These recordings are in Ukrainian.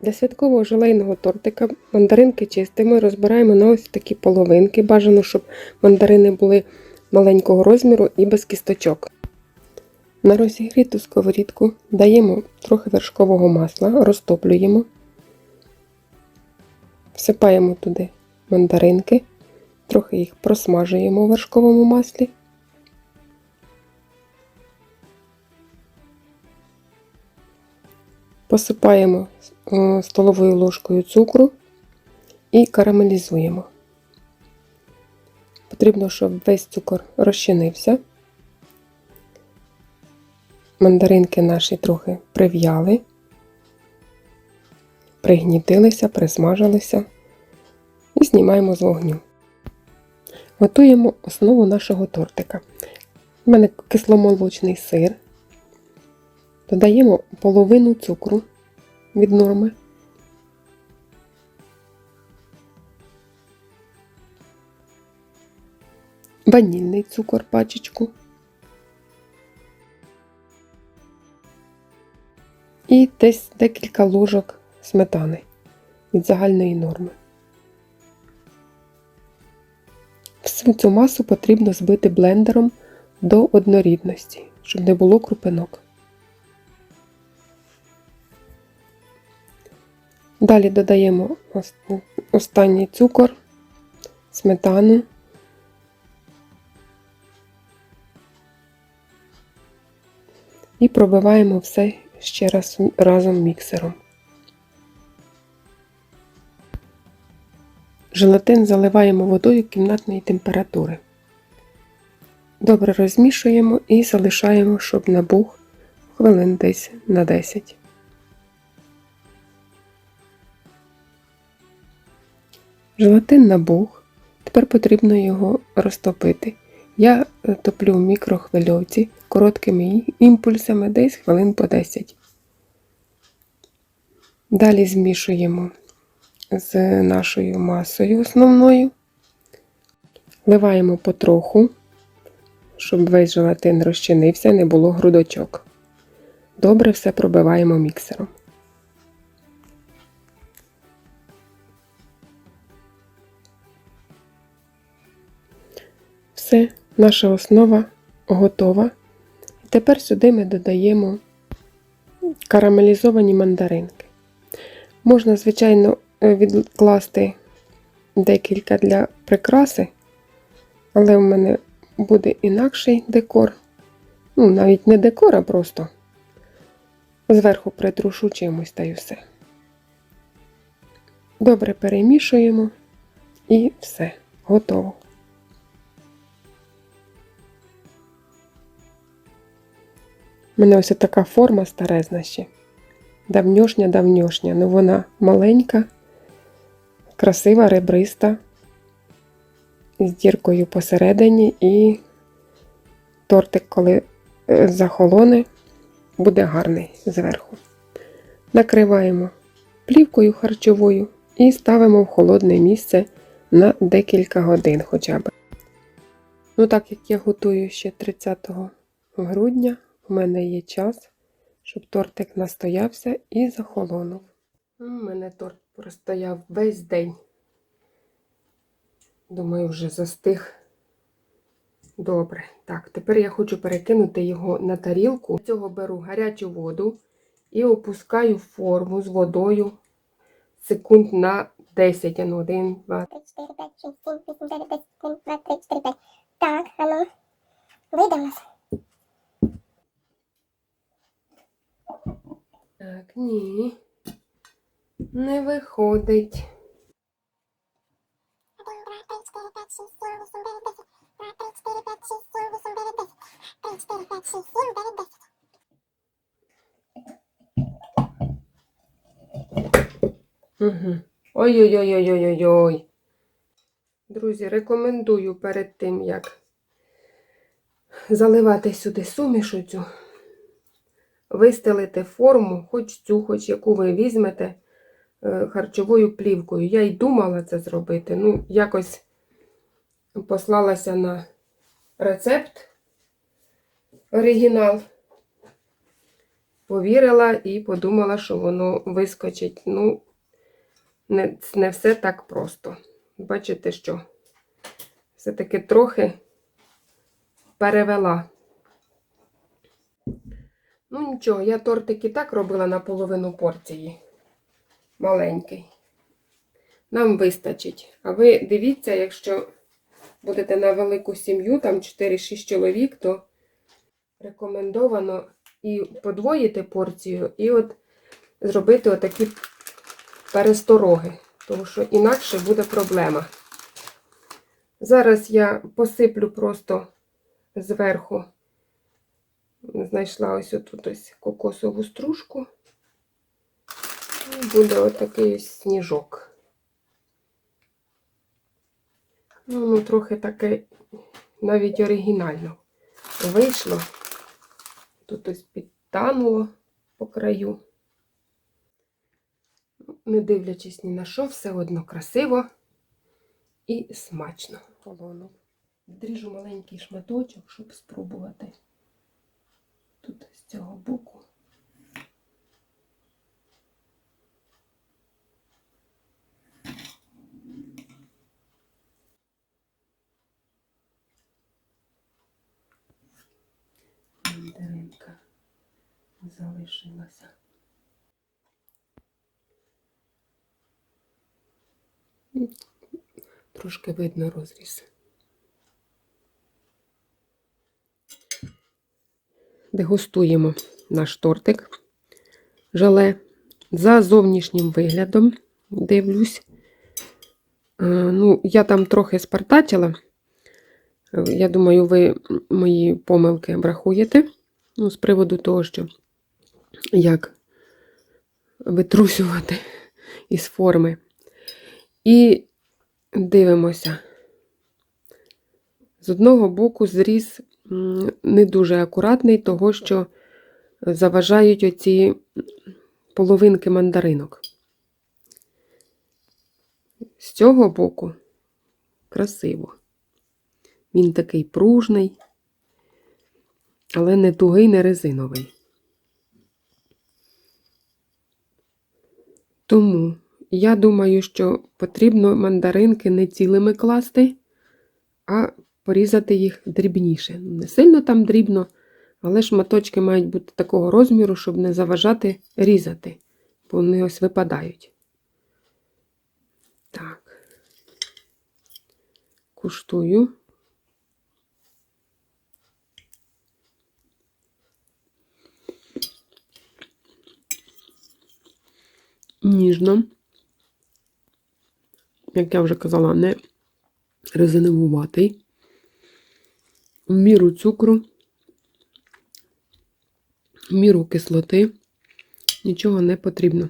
Для святкового желейного тортика мандаринки чистимо, розбираємо на ось такі половинки. Бажано, щоб мандарини були маленького розміру і без кісточок. На розігріту сковорідку даємо трохи вершкового масла, розтоплюємо, всипаємо туди мандаринки, трохи їх просмажуємо у вершковому маслі. Посипаємо е, столовою ложкою цукру і карамелізуємо. Потрібно, щоб весь цукор розчинився. Мандаринки наші трохи прив'яли, пригнітилися, присмажилися і знімаємо з вогню. Готуємо основу нашого тортика. У мене кисломолочний сир. Додаємо половину цукру від норми. Ванільний цукор пачечку. І десь декілька ложок сметани від загальної норми. Всю цю масу потрібно збити блендером до однорідності, щоб не було крупинок. Далі додаємо останній цукор, сметану. І пробиваємо все ще раз разом міксером. Желатин заливаємо водою кімнатної температури. Добре розмішуємо і залишаємо, щоб набух хвилин десь на 10. Желатин набух. Тепер потрібно його розтопити. Я е, топлю в мікрохвильовці короткими імпульсами десь хвилин по 10. Далі змішуємо з нашою масою основною. Вливаємо потроху, щоб весь желатин розчинився, не було грудочок. Добре все пробиваємо міксером. Все, наша основа готова. Тепер сюди ми додаємо карамелізовані мандаринки. Можна, звичайно, е, відкласти декілька для прикраси, але в мене буде інакший декор. Ну, навіть не декор, а просто зверху притрушу чимось та й все. Добре перемішуємо і все, готово. У мене ось така форма старезна ще. Давньошня, давньошня. Ну вона маленька, красива, ребриста, з діркою посередині, і тортик, коли е, захолоне, буде гарний зверху. Накриваємо плівкою харчовою і ставимо в холодне місце на декілька годин хоча б. Ну, так як я готую ще 30 грудня, у мене є час, щоб тортик настоявся і захолонув. У мене торт простояв весь день. Думаю, вже застиг. Добре. Так, тепер я хочу перекинути його на тарілку. Для цього беру гарячу воду і опускаю форму з водою секунд на 10. Ну, 1, 2, 3, 4, 5, 6, 7, 8, 9, 10, 1, 2, 3, 4, 5. Так, а ну, вийде в нас. Так, ні. Не виходить. 1, 2, 3, 4, 5, 6, 7, 8, 9, 10. 2, 3, 4, 5, 6, 7, 8, 9, 10. 3, 4, 5, 6, 7, 9, 10. Угу. Ой-ой-ой-ой-ой-ой. Друзі, рекомендую перед тим, як заливати сюди суміш оцю, вистелити форму, хоч цю, хоч яку ви візьмете е, харчовою плівкою. Я й думала це зробити. Ну, якось послалася на рецепт оригінал. повірила і подумала, що воно вискочить. Ну, не, не все так просто. Бачите, що все-таки трохи перевела. Ну, нічого, я тортик і так робила на половину порції. Маленький. Нам вистачить. А ви дивіться, якщо будете на велику сім'ю, там 4-6 чоловік, то рекомендовано і подвоїти порцію, і от зробити отакі перестороги, тому що інакше буде проблема. Зараз я посиплю просто зверху, знайшла ось отут ось кокосову стружку. І буде отакий ось сніжок. Ну, ну, трохи таке навіть оригінально вийшло. Тут ось підтануло по краю. Не дивлячись ні на що, все одно красиво і смачно. Полону. Дріжу маленький шматочок, щоб спробувати. Тут з цього боку. Мандаринка залишилася. Трошки видно розріз. Дегустуємо наш тортик жале. За зовнішнім виглядом дивлюсь. Е, Ну, я там трохи спартачила. Я думаю, ви мої помилки врахуєте. Ну, з приводу того, що як витрусювати із форми. І дивимося. З одного боку, зріз м, не дуже акуратний, того, що заважають оці половинки мандаринок. З цього боку красиво. Він такий пружний, але не тугий, не резиновий. Тому я думаю, що потрібно мандаринки не цілими класти, а порізати їх дрібніше. Не сильно там дрібно, але шматочки мають бути такого розміру, щоб не заважати різати, бо вони ось випадають. Так. Куштую. Ніжно. Як я вже казала, не резиновуватий. Міру цукру, міру кислоти. Нічого не потрібно.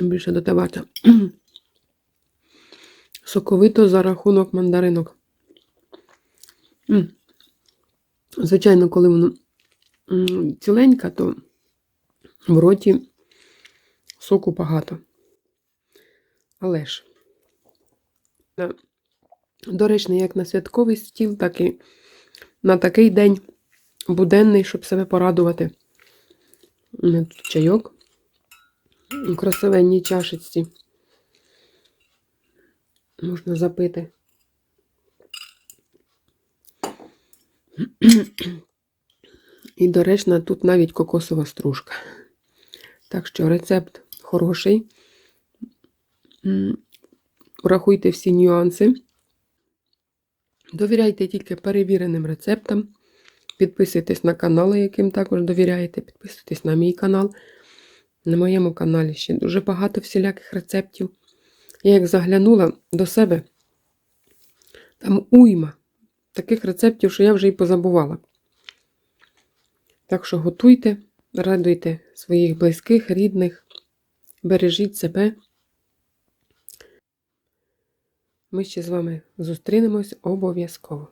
Більше додавати. Соковито за рахунок мандаринок. Звичайно, коли воно м, ціленька, то в роті соку багато. Але ж, доречний як на святковий стіл, так і на такий день буденний, щоб себе порадувати. Тут чайок у красивенній чашечці. Можна запити. І доречна тут навіть кокосова стружка. Так що рецепт хороший. Врахуйте всі нюанси. Довіряйте тільки перевіреним рецептам. Підписуйтесь на канали, яким також довіряєте. Підписуйтесь на мій канал. На моєму каналі ще дуже багато всіляких рецептів. Я як заглянула до себе, там уйма таких рецептів, що я вже і позабувала. Так що готуйте, радуйте своїх близьких, рідних, бережіть себе. Ми ще з вами зустрінемось обов'язково.